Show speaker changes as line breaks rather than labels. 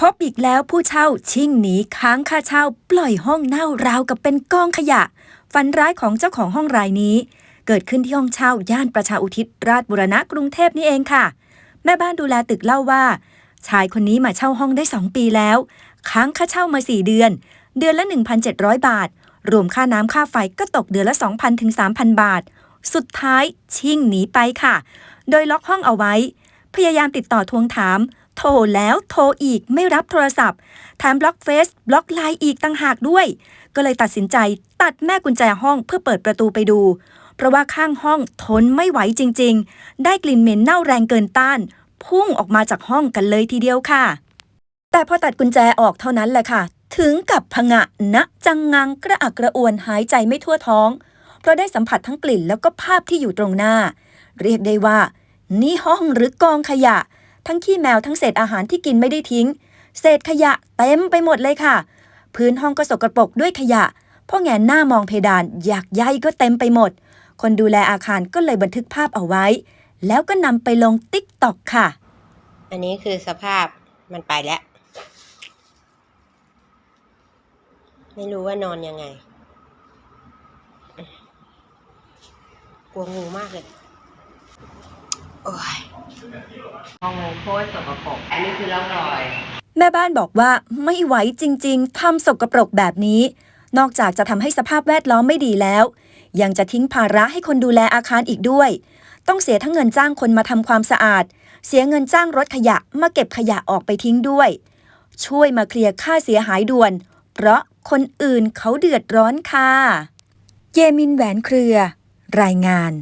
พบอีกแล้วผู้เช่าชิ่งหนีค้างค่าเช่า ปล่อยห้องเน่าราวกับเป็นกองขยะ ฝันร้ายของเจ้าของห้องรายนี้ เกิดขึ้นที่ห้องเช่าย่านประชาอุทิศราชบุรณะกรุงเทพนี่เองค่ะ แม่บ้านดูแลตึกเล่าว่า ชายคนนี้มาเช่าห้องได้ 2 ปีแล้ว ค้างค่าเช่ามา 4 เดือน เดือนละ 1,700 บาท รวมค่าน้ำค่าไฟก็ตกเดือนละ 2,000ถึง3,000 บาท สุดท้ายชิ่งหนีไปค่ะ โดยล็อกห้องเอาไว้ พยายามติดต่อทวงถาม โทรแล้วโทรอีกไม่รับโทรศัพท์แถมบล็อกเฟซบล็อกไลน์อีกต่างหากด้วย ก็เลยตัดสินใจตัดแม่กุญแจห้องเพื่อเปิดประตูไปดู เพราะว่าข้างห้องทนไม่ไหวจริง ๆ ได้กลิ่นเหม็นเน่าแรงเกินต้าน พุ่งออกมาจากห้องกันเลยทีเดียวค่ะ แต่พอตัดกุญแจออกเท่านั้นแหละค่ะ ถึงกับผงะนะจังงังกระอักกระอ่วนหายใจไม่ทั่วท้อง เพราะได้สัมผัสทั้งกลิ่นแล้วก็ภาพที่อยู่ตรงหน้า เรียกได้ว่า นี่ห้องหรือกองขยะ ทั้งขี้แมวทั้งเศษอาหารที่กินไม่ได้ทิ้ง เศษขยะเต็มไปหมดเลยค่ะ พื้นห้องก็สกรปรกด้วยขยะพ่อแงนหน้ามองเพดานอยากใยก็เต็มไปหมด คนดูแลอาคารก็เลยบันทึกภาพเอาไว้ แล้วก็นำไปลงติ๊กต็อกค่ะ
อันนี้คือสภาพมันไปแล้ว ไม่รู้ว่านอนยังไง กลัวงูมากเลย โอ้ย
ห้องโคตรสกปรกอันนี้คือร่องรอย
แม่บ้านบอกว่าไม่ไหวจริง ๆทำสกปรกแบบนี้ นอกจากจะทำให้สภาพแวดล้อมไม่ดีแล้ว ยังจะทิ้งภาระให้คนดูแลอาคารอีกด้วย ต้องเสียทั้งเงินจ้างคนมาทำความสะอาด เสียเงินจ้างรถขยะมาเก็บขยะออกไปทิ้งด้วย ช่วยมาเคลียร์ค่าเสียหายด่วน เพราะคนอื่นเขาเดือดร้อนค่ะ เยมินแหวนเครือ รายงาน